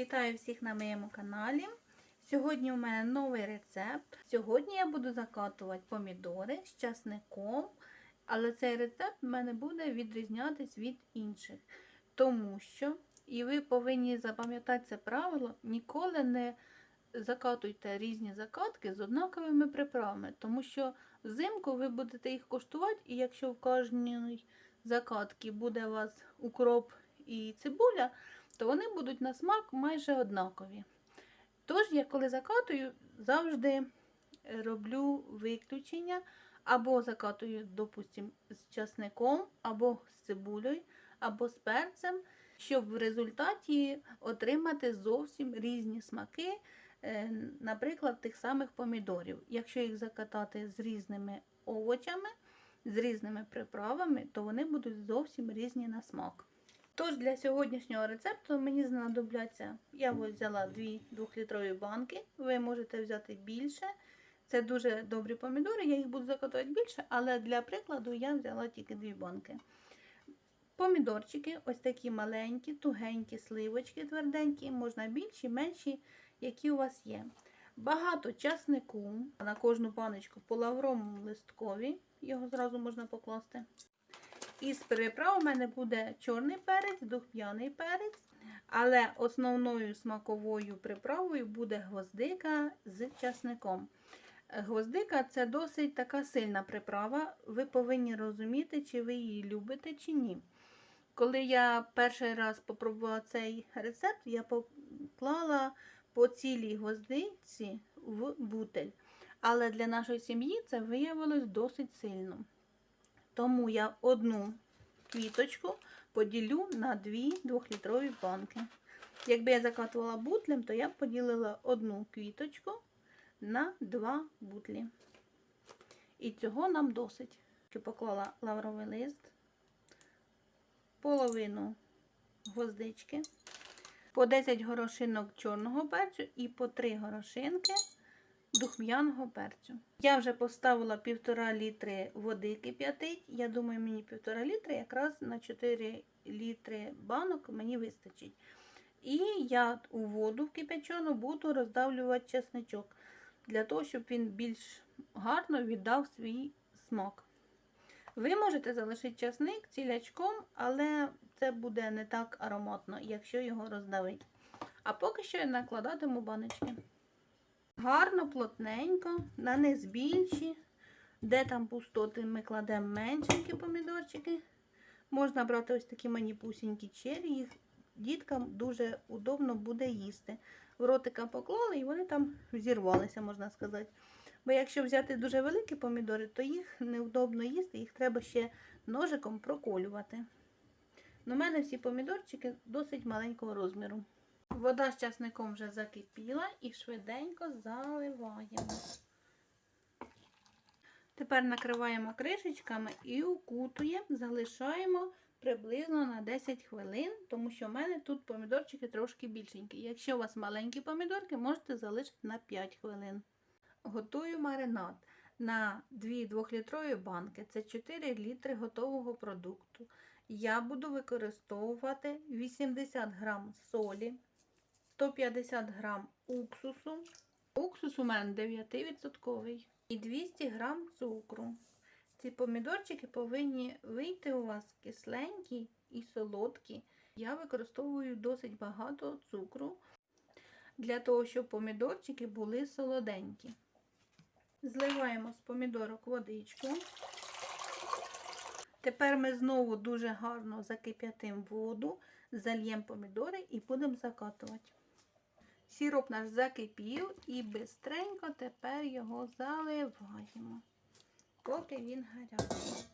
Вітаю всіх на моєму каналі. Сьогодні у мене новий рецепт. Сьогодні я буду закатувати помідори з часником, але цей рецепт в мене буде відрізнятись від інших. Тому що, і ви повинні запам'ятати це правило, ніколи не закатуйте різні закатки з однаковими приправами, тому що взимку ви будете їх коштувати, і якщо в кожній закатці буде у вас укроп і цибуля, то вони будуть на смак майже однакові. Тож, я коли закатую, завжди роблю виключення, або закатую, допустим, з часником, або з цибулею, або з перцем, щоб в результаті отримати зовсім різні смаки, е, наприклад, тих самих помідорів. Якщо їх закатати з різними овочами, з різними приправами, то вони будуть зовсім різні на смак. Тож для сьогоднішнього рецепту мені знадобляться, я ось взяла дві 2-літрові банки, ви можете взяти більше. Це дуже добрі помідори, я їх буду закатувати більше, але для прикладу я взяла тільки дві банки. Помідорчики, ось такі маленькі, тугенькі сливочки тверденькі, можна більші, менші, які у вас є. Багато часнику, на кожну баночку по лавровому листкові, його зразу можна покласти. Із приправ у мене буде чорний перець, духмяний перець, але основною смаковою приправою буде гвоздика з часником. Гвоздика це досить така сильна приправа. Ви повинні розуміти, чи ви її любите, чи ні. Коли я перший раз попробувала цей рецепт, я поклала по цілій гвоздиці в бутель. Але для нашої сім'ї це виявилось досить сильно. Тому я одну квіточку поділю на дві 2-літрові банки. Якби я закатувала бутлем, то я б поділила одну квіточку на два бутлі. І цього нам досить. Поклала лавровий лист, половину гвоздички, по 10 горошинок чорного перцю і по 3 горошинки духм'яного перцю. Я вже поставила 1,5 літри води кип'ятить. Я думаю, мені 1,5 літри якраз на 4 літри банок мені вистачить. І я у воду в кипячену буду роздавлювати чесничок, для того, щоб він більш гарно віддав свій смак. Ви можете залишити часник цілячком, але це буде не так ароматно, якщо його роздавити. А поки що я накладатиму баночки. Гарно, плотненько, на низ більші. Де там пустоти, ми кладемо меншенькі помідорчики. Можна брати ось такі маніпусінькі чері, їх діткам дуже удобно буде їсти. В ротика поклали і вони там зірвалися, можна сказати. Бо якщо взяти дуже великі помідори, то їх неудобно їсти, їх треба ще ножиком проколювати. У мене всі помідорчики досить маленького розміру. Вода з часником вже закипіла і швиденько заливаємо. Тепер накриваємо кришечками і укутуємо, залишаємо приблизно на 10 хвилин, тому що в мене тут помідорчики трошки більшенькі. Якщо у вас маленькі помідорки, можете залишити на 5 хвилин. Готую маринад на 2 2-літрові банки. Це 4 літри готового продукту. Я буду використовувати 80 грам солі. 150 грам уксусу. Уксус у мене 9% і 200 грам цукру. Ці помідорчики повинні вийти у вас кисленькі і солодкі. Я використовую досить багато цукру для того, щоб помідорчики були солоденькі. Зливаємо з помідорок водичку. Тепер ми знову дуже гарно закип'ятимо воду, зальємо помідори і будемо закатувати. Сіроп наш закипів і бистренько тепер його заливаємо, поки він гарячий.